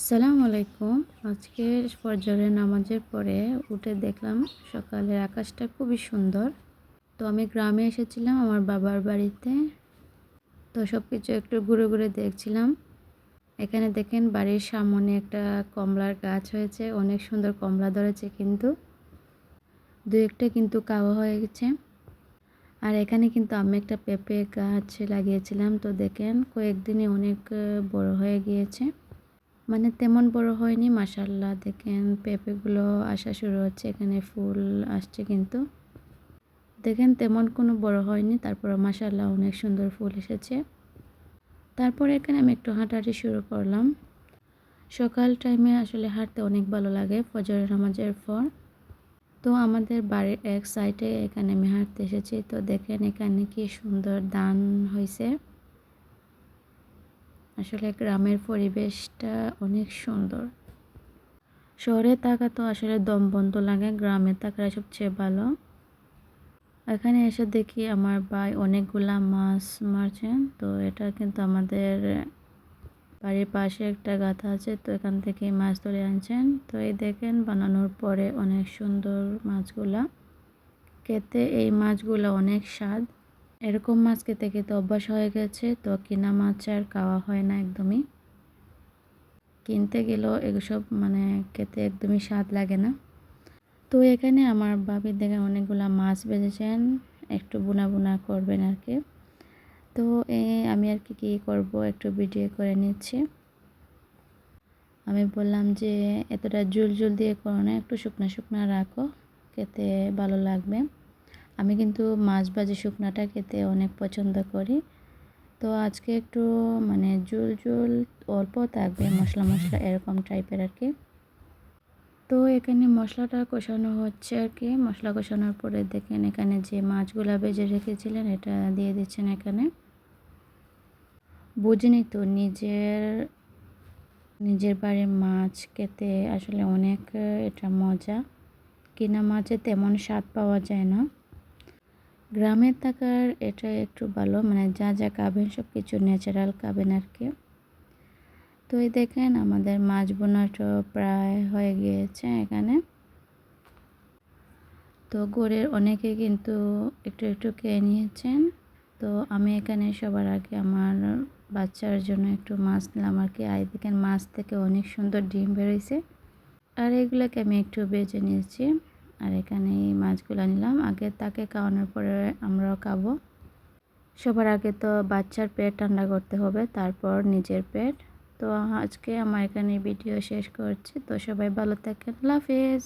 আসসালামু আলাইকুম। আজকে ফজরের নামাজের পরে উঠে দেখলাম সকালের আকাশটা খুবই সুন্দর। তো আমি গ্রামে এসেছিলাম আমার বাবার বাড়িতে। তো সব কিছু একটু ঘুরে ঘুরে দেখছিলাম। এখানে দেখেন বাড়ির সামনে একটা কমলার গাছ হয়েছে, অনেক সুন্দর কমলা ধরেছে কিন্তু। দু একটা কিন্তু কাওয়া হয়ে গেছে আর এখানে কিন্তু আমি একটা পেঁপে গাছ লাগিয়েছিলাম। তো দেখেন কয়েকদিনে অনেক বড় হয়ে গিয়েছে। মানে তেমন বড় হয়নি মাসাল্লাহ দেখেন পেঁপেগুলো আসা শুরু হচ্ছে, এখানে ফুল আসছে কিন্তু। দেখেন তেমন কোনো বড় হয়নি তারপর মাসাল্লাহ অনেক সুন্দর ফুল এসেছে। তারপরে এখানে আমি একটু হাঁটাহাঁটি শুরু করলাম। সকাল টাইমে আসলে হাঁটতে অনেক ভালো লাগে, ফজরের নামাজের পর। তো আমাদের বাড়ির এক সাইডে এখানে আমি হাঁটতে এসেছি। তো দেখেন এখানে কি সুন্দর দান হয়েছে আসলে গ্রামের পরিবেশটা অনেক সুন্দর। শহরে থাকা তো আসলে দম বন্ধ লাগে, গ্রামে থাকা সবচেয়ে ভালো। এখানে এসে দেখি আমার ভাই অনেকগুলা মাছ মারছেন তো এটা কিন্তু আমাদের বাড়ির পাশে একটা গাথা আছে, তো এখান থেকে মাছ ধরে আনছেন। তো এই দেখেন বানানোর পরে অনেক সুন্দর মাছগুলা। খেতে এই মাছগুলো অনেক স্বাদ। এরকম মাছ খেতে খেতে অভ্যাস হয়ে গেছে, তো কিনা মাছ আর খাওয়া হয় না একদমই। কিনতে গেলেও এসব মানে খেতে একদমই স্বাদ লাগে না। তো এখানে আমার বাবির দেখে অনেকগুলো মাছ বেজেছেন একটু বুনা বুনা করবেন আর কি। তো আমি আর কি কী করব একটু ভিডিও করে নিচ্ছি। আমি বললাম যে এতটা জুল জুল দিয়ে করো না, একটু শুকনো শুকনো রাখো, খেতে ভালো লাগবে। আমি কিন্তু মাছ ভাজি শুকনাটা খেতে অনেক পছন্দ করি। তো আজকে একটু মানে জুল জুল অল্প থাকবে, মশলা মশলা এরকম টাইপের আর কি। তো এখানে মশলাটা কষানো হচ্ছে আর কি। মশলা কষানোর পরে দেখেন এখানে যে মাছগুলো বেজে রেখেছিলেন, এটা দিয়ে দিচ্ছেন এখানে। বুঝিনি তো নিজের নিজের বাড়ির মাছ খেতে আসলে অনেক এটা মজা। কিনা মাছে তেমন স্বাদ পাওয়া যায় না। গ্রামের থাকার এটা একটু ভালো মানে যা যা খাবেন সব কিছু ন্যাচারাল খাবেন আর কি তো এই দেখেন আমাদের মাছ বোনাটা প্রায় হয়ে গিয়েছে এখানে। তো গড়ের অনেকে কিন্তু একটু একটু খেয়ে নিয়েছেন। তো আমি এখানে সবার আগে আমার বাচ্চার জন্য একটু মাছ নিলাম আর কি আই দেখেন মাছ থেকে অনেক সুন্দর ডিম বেরোইছে আর এগুলোকে আমি একটু বেজে নিয়েছি। আর এখানে এই মাছগুলো নিলাম। আগে তাকে খাওয়ানোর পরে আমরাও খাব। সবার আগে তো বাচ্চার পেট ঠান্ডা করতে হবে, তারপর নিজের পেট। তো আজকে আমার এখানে ভিডিও শেষ করছি। তো সবাই ভালো থাকেন। হাফেজ।